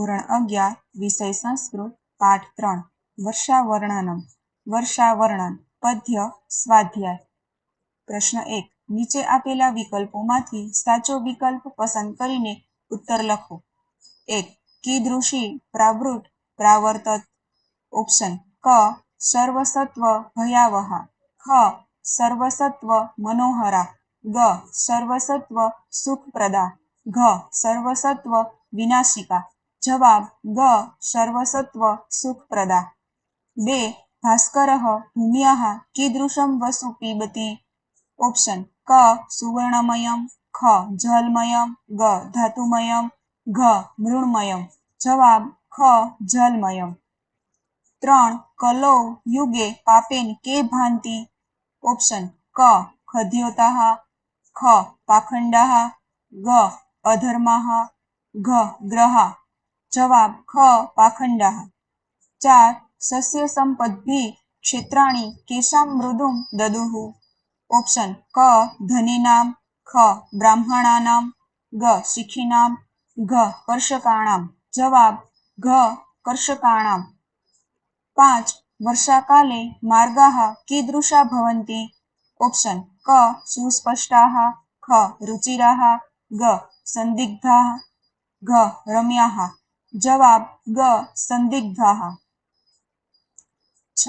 ધોરણ અગિયાર, વિષય સંસ્કૃત, પાઠ ત્રણ, વર્ષાવર્ણનમ. વર્ષાવર્ણન, પદ્ય, સ્વાધ્યાય. પ્રશ્ન એક, નીચે આપેલા વિકલ્પોમાંથી સાચો વિકલ્પ પસંદ કરીને ઉત્તર લખો. એક, કીદૃશી પ્રાવૃત પ્રાવર્તત ઓપ્શન, ક, સર્વસત્વ ભયાવહા. ખ, સર્વસત્વ મનોહરા. ગ, સર્વસત્વ સુખપ્રદા. ઘ, સર્વસત્વ વિનાશિકા. જવાબ ગ, સર્વસત્વ, સુખપ્રદા. બે, ભાસ્કર ભૂમ્યાઃ કીદૃશમ વસુ પીબતી. ઓપ્શન, ક, સુવર્ણમયમ, ખ, જલમયમ, ગ, ધાતુમયમ, ઘ, મૃણમયમ. જવાબ, ખ, જલમયમ. ત્રણ, કલો યુગે પાપેન કે ભાંતિ. ઓપ્શન, ક ખદ્યોતાઃ ખ પાખંડા ગ અધર્મા ઘ, ગ્રહા. જવાબ ખ પાખંડા. ચાર, સસ્ય સંપદ્ભિ ક્ષેત્રાણી કેશામ મૃદું દદુઃ ઓપ્શન, ક ધનીનામ ખ બ્રાહ્મણાનામ ગ શિખીનામ ઘ, કર્ષકાણામ. જવાબ, ઘ, કર્ષકાણામ. પાંચ, વર્ષાકાલે માર્ગાહ કીદૃશા ભવંતી. ઓપ્શન, ક, સુસ્પષ્ટાહ, ખ, રુચિરાહ, ગ, સંદિગ્ધાહ, ઘ રમ્યાः જવાબ ગ સંદિગ્ધાः છ,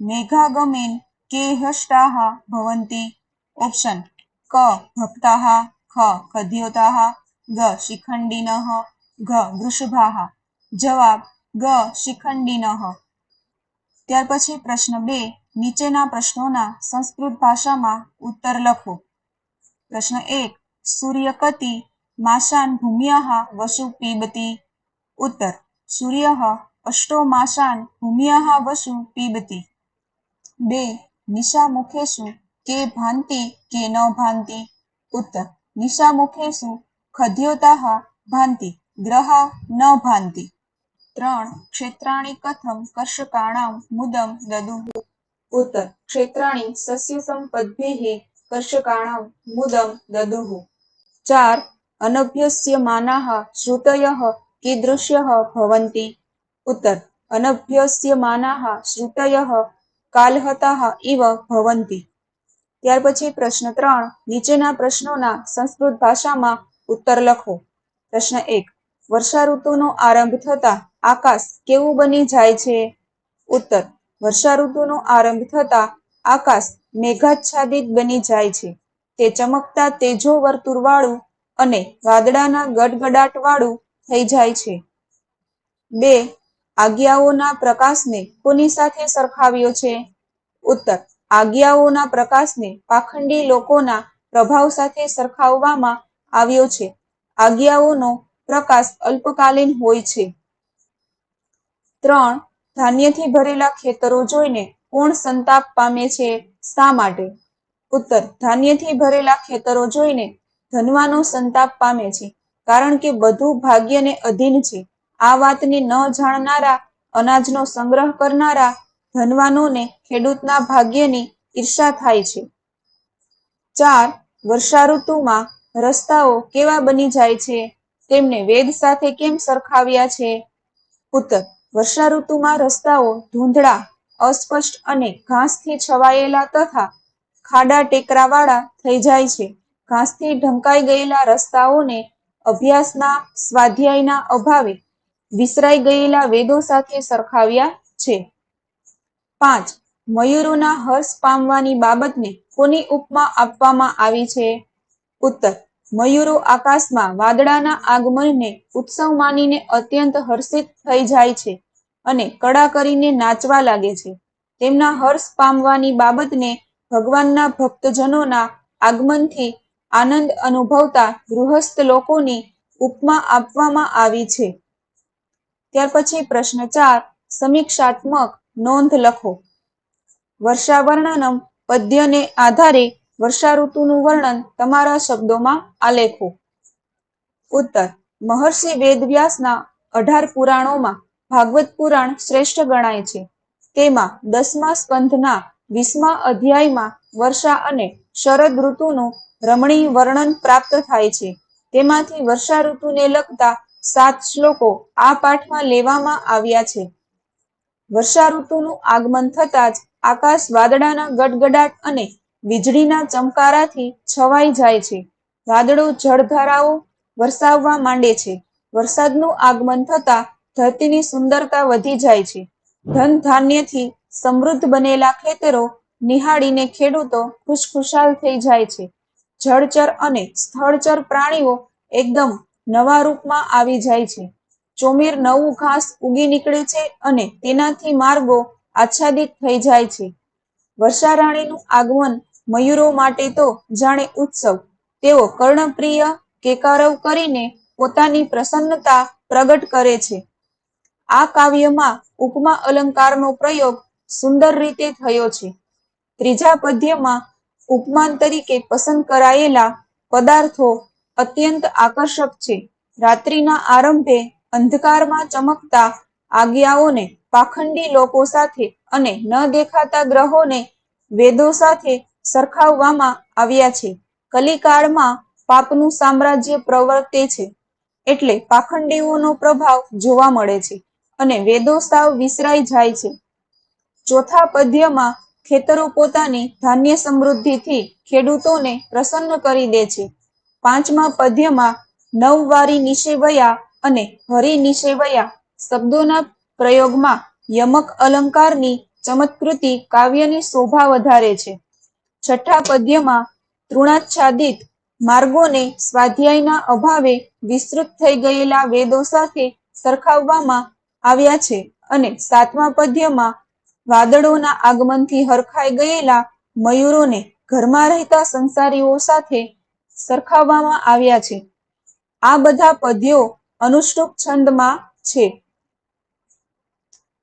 મેઘાગમેન કે હષ્ટાः ભવંતી. ઓપ્શન, ક ભક્તાः ખ ખદ્યોતાः ગ, શિખંડિનઃ, ઘ વૃષભાः જવાબ, ગ, શિખંડિનઃ. ત્યાર પછી પ્રશ્ન બે, નીચેના પ્રશ્નોના સંસ્કૃત ભાષામાં ઉત્તર લખો. પ્રશ્ન એક, સૂર્યકતિ માશાન ભૂમ્યાઃ વસુ પીબતી. ઉત્તર. સૂર્ય અષ્ટો માસાન ભૂમ્યાઃ વસુ પીબતી. બે. નિશામુખેષુ કે ભાંતિ કે ન ભાંતિ. ઉત્તર. નિશામુખેષુ ખદ્યોતાઃ ભાંતિ, ગ્રહા ન ભાંતિ. ત્રણ. ક્ષેત્રાણી કથમ કર્ષકાણામ મુદમ દદુ. ઉત્તર. ક્ષેત્રાણી સસ્ય સંપદ્ભિઃ કર્ષકાણામ મુદમ દદુ. ચાર. અનભ્યસ્યમાનાઃ શ્રુતયઃ કીદૃશ્યઃ ભવંતી ઉત્તર અનભ્યસ્યમાનાઃ શ્રુતય કાલહતાઃ ઇવ ભવંતી ત્યાર પછી પ્રશ્ન ત્રણ, નીચેના પ્રશ્નોના સંસ્કૃત ભાષામાં ઉત્તર લખો. પ્રશ્ન એક, વર્ષા ઋતુનો આરંભ થતા આકાશ કેવું બની જાય છે? ઉત્તર, વર્ષા ઋતુનો આરંભ થતા આકાશ મેઘાચ્છાદિત બની જાય છે. તે ચમકતા તેજો વર્તુળવાળું અને વાદળાના ગડગડાટવાળું થઈ જાય છે. બે, આજ્ઞાઓના પ્રકાશને કોની સાથે સરખાવ્યો છે? ઉત્તર, આજ્ઞાઓના પ્રકાશને પાખંડી લોકોના પ્રભાવ સાથે સરખાવવામાં આવ્યો છે. આજ્ઞાઓનો પ્રકાશ અલ્પકાલીન હોય છે. ત્રણ, ધાન્યથી ભરેલા ખેતરો જોઈને કોણ સંતાપ પામે છે? શા માટે? ઉત્તર, ધાન્યથી ભરેલા ખેતરો જોઈને ધનવાનો સંતાપ પામે છે. કારણ કે બધું ભાગ્યને અધીન છે. આ વાતને ન જાણનારા, અનાજનો સંગ્રહ કરનારા, ધનવાનોને ખેડૂતના ભાગ્યની ઈર્ષા થાય છે. ચાર વર્ષા ઋતુમાં રસ્તાઓ કેવા બની જાય છે? તેમને વેદ સાથે કેમ સરખાવ્યા છે? ઉત્તર વર્ષા ઋતુમાં રસ્તાઓ ધૂંધળા, અસ્પષ્ટ અને ઘાસથી છવાયેલા તથા ખાડા ટેકરાવાળા થઈ જાય છે. ઘાસથી ઢંકાઈ ગયેલા રસ્તાઓને અભ્યાસના સ્વાધ્યાયના અભાવે વિસરાઈ ગયેલા વેદો સાથે સરખાવ્યા છે. પાંચ, મયુરોના હર્ષ પામવાની બાબતને કોની ઉપમા આપવામાં આવી છે? ઉત્તર, મયુરો આકાશમાં વાદળાના આગમનને ઉત્સવ માનીને અત્યંત હર્ષિત થઈ જાય છે અને કડા કરીને નાચવા લાગે છે. તેમના હર્ષ પામવાની બાબતને ભગવાનના ભક્તજનોના આગમનથી આનંદ અનુભવતા ગૃહસ્થ લોકોની ઉપમા આપવામાં આવી છે. ત્યાર પછી પ્રશ્ન ચાર, સમીક્ષાત્મક નોંધ લખો. વર્ષાવર્ણનમ પદ્યને આધારે વર્ષા ઋતુનું વર્ણન તમારા શબ્દોમાં આલેખો. ઉત્તર, મહર્ષિ વેદવ્યાસના અઢાર પુરાણોમાં ભાગવત પુરાણ શ્રેષ્ઠ ગણાય છે. તેમાં દસમા સ્કંધના વીસમા અધ્યાયમાં વર્ષા અને શરદ ઋતુનું રમણીય વર્ણન પ્રાપ્ત થાય છે. તેમાંથી વર્ષા ઋતુને લગતા સાત શ્લોકો આ પાઠમાં લેવામાં આવ્યા છે. વર્ષા ઋતુનું આગમન થતાં જ આકાશ વાદળાના ગડગડાટ અને વીજળીના ચમકારાથી છવાઈ જાય છે. વાદળો જળધારાઓ વરસાવવા માંડે છે. વરસાદનું આગમન થતાં ધરતીની સુંદરતા વધી જાય છે. ધન ધાન્યથી સમૃદ્ધ બનેલા ખેતરો નિહાળીને ખેડૂતો ખુશખુશાલ થઈ જાય છે. જળચર અને સ્થળચર પ્રાણીઓ એકદમ નવા રૂપમાં આવી જાય છે. ચોમેર નવું ઘાસ ઉગી નીકળે છે અને તેનાથી માર્ગો આચ્છાદિત થઈ જાય છે. વર્ષારાણીનું આગમન મયુરો માટે તો જાણે ઉત્સવ. તેઓ કર્ણપ્રિય કેકારવ કરીને પોતાની પ્રસન્નતા પ્રગટ કરે છે. આ કાવ્યમાં ઉપમા અલંકારનો પ્રયોગ સુંદર રીતે થયો છે. ત્રીજા પદ્યમાં ઉપમાન તરીકે પસંદ કરાયેલા પદાર્થો અત્યંત આકર્ષક છે. રાત્રિના આરંભે અંધકારમાં ચમકતા આજ્ઞાઓને પાખંડી લોકો સાથે અને ન દેખાતા ગ્રહોને વેદો સાથે સરખાવવામાં આવ્યા છે. કલિકાળમાં પાપનું સામ્રાજ્ય પ્રવર્તે છે. એટલે પાખંડીઓનો પ્રભાવ જોવા મળે છે અને વેદો સાવ વિસરાઈ જાય છે. ચોથા પદ્યમાં ખેતરો પોતાની ધાન્ય સમૃદ્ધિથી ખેડૂતોને પ્રસન્ન કરી દે છે. પાંચમા પદ્યમાં નવવારી નિષેવયા અને હરી નિષેવયા શબ્દોના પ્રયોગમાં યમક અલંકારની ચમત્કૃતિ કાવ્યની શોભા વધારે છે. છઠ્ઠા પદ્યમાં તૃણાચ્છાદિત માર્ગોને સ્વાધ્યાયના અભાવે વિસ્તૃત થઈ ગયેલા વેદો સાથે સરખાવવામાં આવ્યા છે અને સાતમા પદ્યમાં વાદળોના આગમનથી હરખાઈ ગયેલા મયુરોને ઘરમાં રહેતા સંસારીઓ સાથે સરખાવવામાં આવ્યા છે. આ બધા પદ્યો અનુષ્ટુપ છંદમાં છે.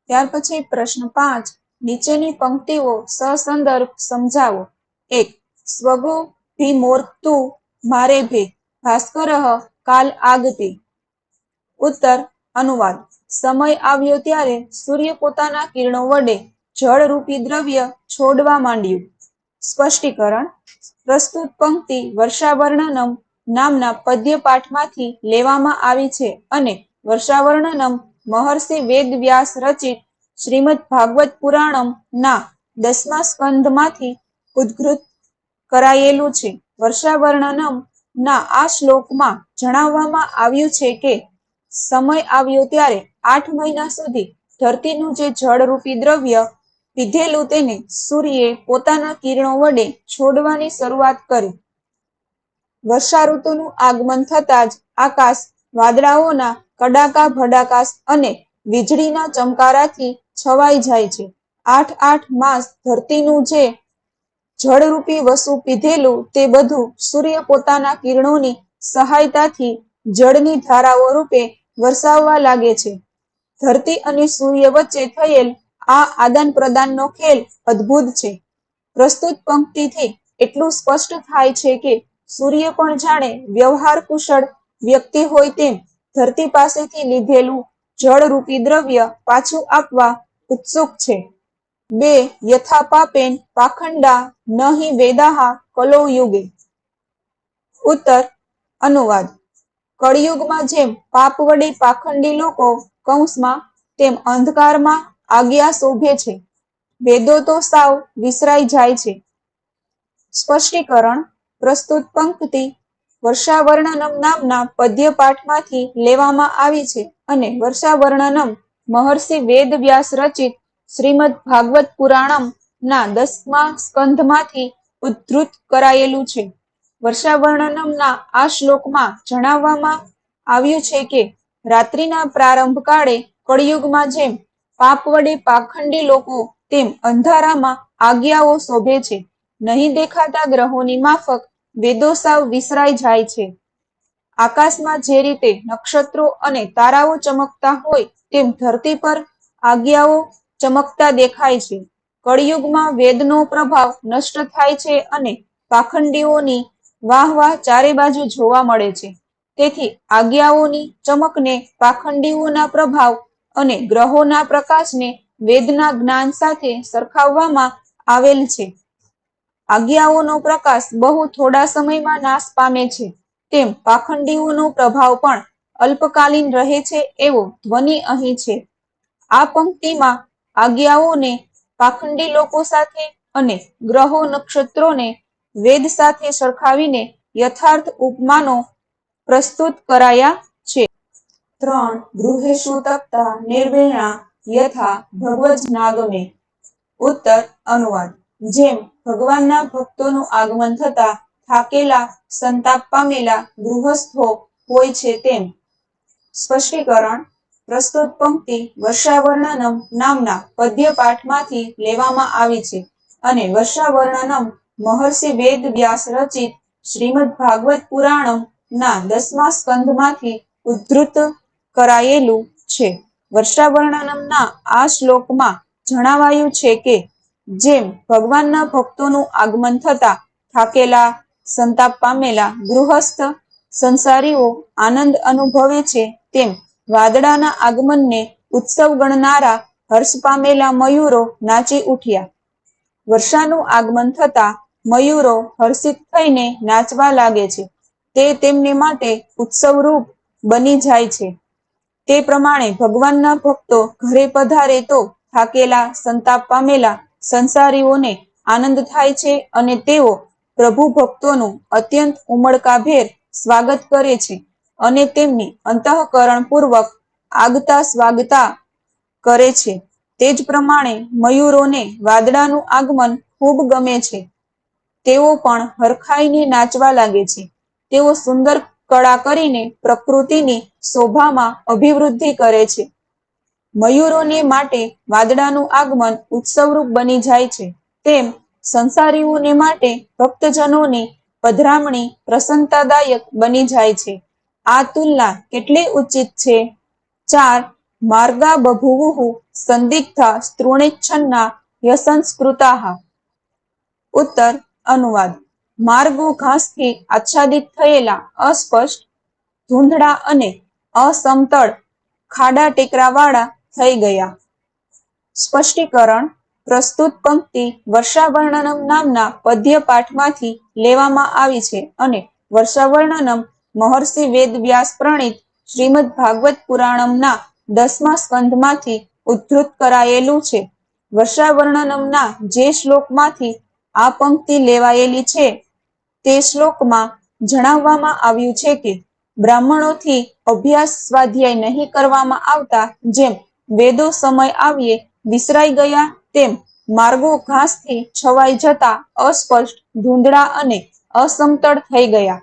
ત્યાર પછી પ્રશ્ન પાંચ, નીચેની પંક્તિઓ સસંદર્ભ સમજાવો. એક, સ્વગુ ભી મોર્તુ મારે ભે, ભાસ્કર કાલ આગતી. ઉત્તર, અનુવાદ. સમય આવ્યો ત્યારે સૂર્ય પોતાના કિરણો વડે જળરૂપી દ્રવ્ય છોડવા માંડ્યું. સ્પષ્ટીકરણ, પ્રસ્તુત પંક્તિ વર્ષાવર્ણનમ નામના પદ્ય પાઠમાંથી લેવામાં આવી છે અને વર્ષાવર્ણનમ મહર્ષિ વેદવ્યાસ રચિત શ્રીમદ ભાગવત પુરાણમ ના દસમા સ્કંધમાંથી ઉદ્ઘૃત કરાયેલું છે. વર્ષાવર્ણનમ ના આ શ્લોકમાં જણાવવામાં આવ્યું છે કે સમય આવ્યો ત્યારે આઠ મહિના સુધી ધરતીનું જે જળરૂપી દ્રવ્ય પીધેલું તેને સૂર્યે પોતાના કિરણો વડે છોડવાની શરૂઆત કરી. વર્ષા ઋતુનું આગમન થતાં જ આકાશ વાદળાઓના કડાકા ભડાકાશ અને વીજળીના ચમકારાથી છવાઈ જાય છે. આઠ આઠ માસ ધરતીનું જે જળરૂપી વસુ પીધેલું તે બધું સૂર્ય પોતાના કિરણોની સહાયતાથી જળની ધારાઓ રૂપે વરસાવવા લાગે છે. ધરતી અને સૂર્ય વચ્ચે થયેલ આ આદાન પ્રદાનનો ખેલ અદ્ભુત છે. પ્રસ્તુત પંક્તિથી એટલું સ્પષ્ટ થાય છે કે સૂર્ય પણ જાણે વ્યવહાર કુશળ વ્યક્તિ હોય તેમ ધરતી પાસેથી લીધેલું જળરૂપી દ્રવ્ય પાછું આપવા ઉત્સુક છે. બે યથા પાપેન પાખંડા નહીં વેદાહા કલો યુગે ઉત્તર, અનુવાદ. કળિયુગમાં જેમ પાપ વડે પાખંડી લોકો કૌંસમાં, તેમ અંધકારમાં આજ્ઞા શોભે છે. વેદો તો સાવ વિસરાઈ જાય છે. સ્પષ્ટીકરણ પ્રસ્તુત પંક્તિ વર્ષાવર્ણનમ નામના પદ્ય પાઠમાંથી લેવામાં આવી છે અને વર્ષાવર્ણનમ મહર્ષિ વેદ વ્યાસ રચિત શ્રીમદ ભાગવત પુરાણમ ના દસમા સ્કંધમાંથી ઉદ્ધૃત કરાયેલું છે. વર્ષાવર્ણનમના આ શ્લોકમાં જણાવવામાં આવ્યું છે કે, રાત્રિના પ્રારંભ કાળે કળિયુગમાં જેમ પાપ વડે પાખંડી લોકો તેમ અંધારામાં આજ્ઞાઓ શોભે છે. નહીં દેખાતા ગ્રહોની માફક વેદો સાવ વિસરાઈ જાય છે. આકાશમાં જે રીતે નક્ષત્રો અને તારાઓ ચમકતા હોય તેમ ધરતી પર આજ્ઞાઓ ચમકતા દેખાય છે. કળિયુગમાં વેદનો પ્રભાવ નષ્ટ થાય છે અને પાખંડીઓની વાહ વાહ, ચારે બાજુ જોવા મળે છે. તેથી આજ્ઞાઓની ચમકને, પાખંડીઓના પ્રભાવ અને ગ્રહોના પ્રકાશને વેદના જ્ઞાન સાથે સરખાવવામાં આવેલ છે. આજ્ઞાઓનો પ્રકાશ બહુ થોડા સમયમાં નાશ પામે છે. તેમ પાખંડીઓનો પ્રભાવ પણ અલ્પકાલીન રહે છે એવો ધ્વનિ અહીં છે. આ પંક્તિમાં આજ્ઞાઓને પાખંડી લોકો સાથે અને ગ્રહો નક્ષત્રોને વેદ સાથે સરખાવીને યથાર્થ ઉપમાનો પ્રસ્તુત કરાયા છે. ત્રણ ગૃહેશુ તપ્તા નિર્વેણા, યથા ભગવજ્ઞાગમે ઉત્તર, અનુવાદ. જેમ ભગવાનના ભક્તોનું આગમન થતા થાકેલા, સંતાપ પામેલા ગૃહસ્થો હોય છે તેમ. સ્પષ્ટીકરણ, પ્રસ્તુત પંક્તિ વર્ષાવર્ણનમ નામના પદ્ય પાઠમાંથી લેવામાં આવી છે અને વર્ષાવર્ણનમ મહર્ષિ વેદ વ્યાસ રચિત શ્રીમદ ભાગવત પુરાણમ ના દસમા સ્કંધમાંથી ઉદ્ધૃત કરાયેલું છે. વર્ષાવર્ણનમના આ શ્લોકમાં જણાવાયું છે કે, જેમ ભગવાનના ભક્તોનું આગમન થતા થાકેલા, સંતાપ પામેલા ગૃહસ્થ સંસારીઓ આનંદ અનુભવે છે, તેમ વાદળાના આગમનને ઉત્સવ ગણનારા હર્ષ પામેલા મયુરો નાચી ઉઠ્યા. વર્ષાનું આગમન થતા મયુરો હર્ષિત થઈને નાચવા લાગે છે. તે તેમને માટે ઉત્સવરૂપ બની જાય છે. તે પ્રમાણે ભગવાનના ભક્તો ઘરે પધારે તો થાકેલા, સંતાપ પામેલા સંસારીઓને આનંદ થાય છે અને તેઓ પ્રભુ ભક્તોનું અત્યંત ઉમળકાભેર સ્વાગત કરે છે અને તેમની અંતઃકરણપૂર્વક આગતા સ્વાગતા કરે છે. તે જ પ્રમાણે મયુરોને વાદળાનું આગમન ખૂબ ગમે છે. તેઓ પણ હરખાઈને નાચવા લાગે છે. તેઓ સુંદર કળા કરીને પ્રકૃતિની શોભામાં અભિવૃદ્ધિ કરે છે. મયુરોને માટે વાદળાનું આગમન ઉત્સવરૂપ બની જાય છે. તેમ સંસારીઓને માટે ભક્તજનોની પધરામણી પ્રસન્નતાદાયક બની જાય છે. આ તુલના કેટલી ઉચિત છે? ચાર, માર્ગા બભુવુહુ સંદિગ્ધા સ્તૃણેચ્છન્ના યસંસ્કૃતાહ. ઉત્તર અનુવાદ. માર્ગો ઘાસથી આચ્છાદિત થયેલા અસ્પષ્ટ, ધૂંધળા અને અસમતળ ખાડા ટેકરાવાળા થઈ ગયા. સ્પષ્ટીકરણ, પ્રસ્તુત પંક્તિ વર્ષાવર્ણનમ નામના પદ્ય પાઠમાંથી લેવામાં આવી છે અને વર્ષાવર્ણનમ મહર્ષિ વેદ વ્યાસ પ્રણીત શ્રીમદ ભાગવત પુરાણમના દસમા સ્કંધમાંથી ઉદ્ધૃત કરાયેલું છે. વર્ષાવર્ણનમના જે શ્લોકમાંથી આ પંક્તિ લેવાયેલી છે તે શ્લોકમાં જણાવવામાં આવ્યું છે કે બ્રાહ્મણોથી અભ્યાસ સ્વાધ્યાય નહીં કરવામાં આવતા જેમ વેદો સમય આવીએ વિસરાઈ ગયા તેમ માર્ગો ઘાસથી છવાઈ જતા અસ્પષ્ટ, ધૂંધળા અને અસમતળ થઈ ગયા.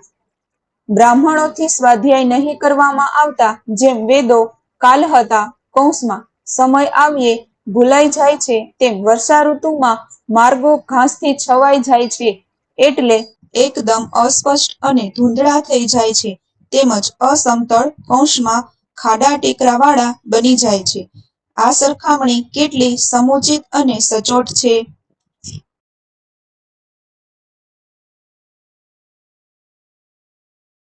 બ્રાહ્મણોથી સ્વાધ્યાય નહીં કરવામાં આવતા જેમ વેદો કાલ હતા, કૌંસમાં સમય આવ્યે ભૂલાઈ જાય છે તેમ વર્ષા ઋતુમાં માર્ગો ઘાસથી છવાઈ જાય છે એટલે એકદમ અસ્પષ્ટ અને ધૂંધળા થઈ જાય છે તેમજ અસમતળ કૌંસમાં ખાડા ટેકરાવાળા બની જાય છે. આ સરખામણી કેટલી સમુચિત અને સચોટ છે?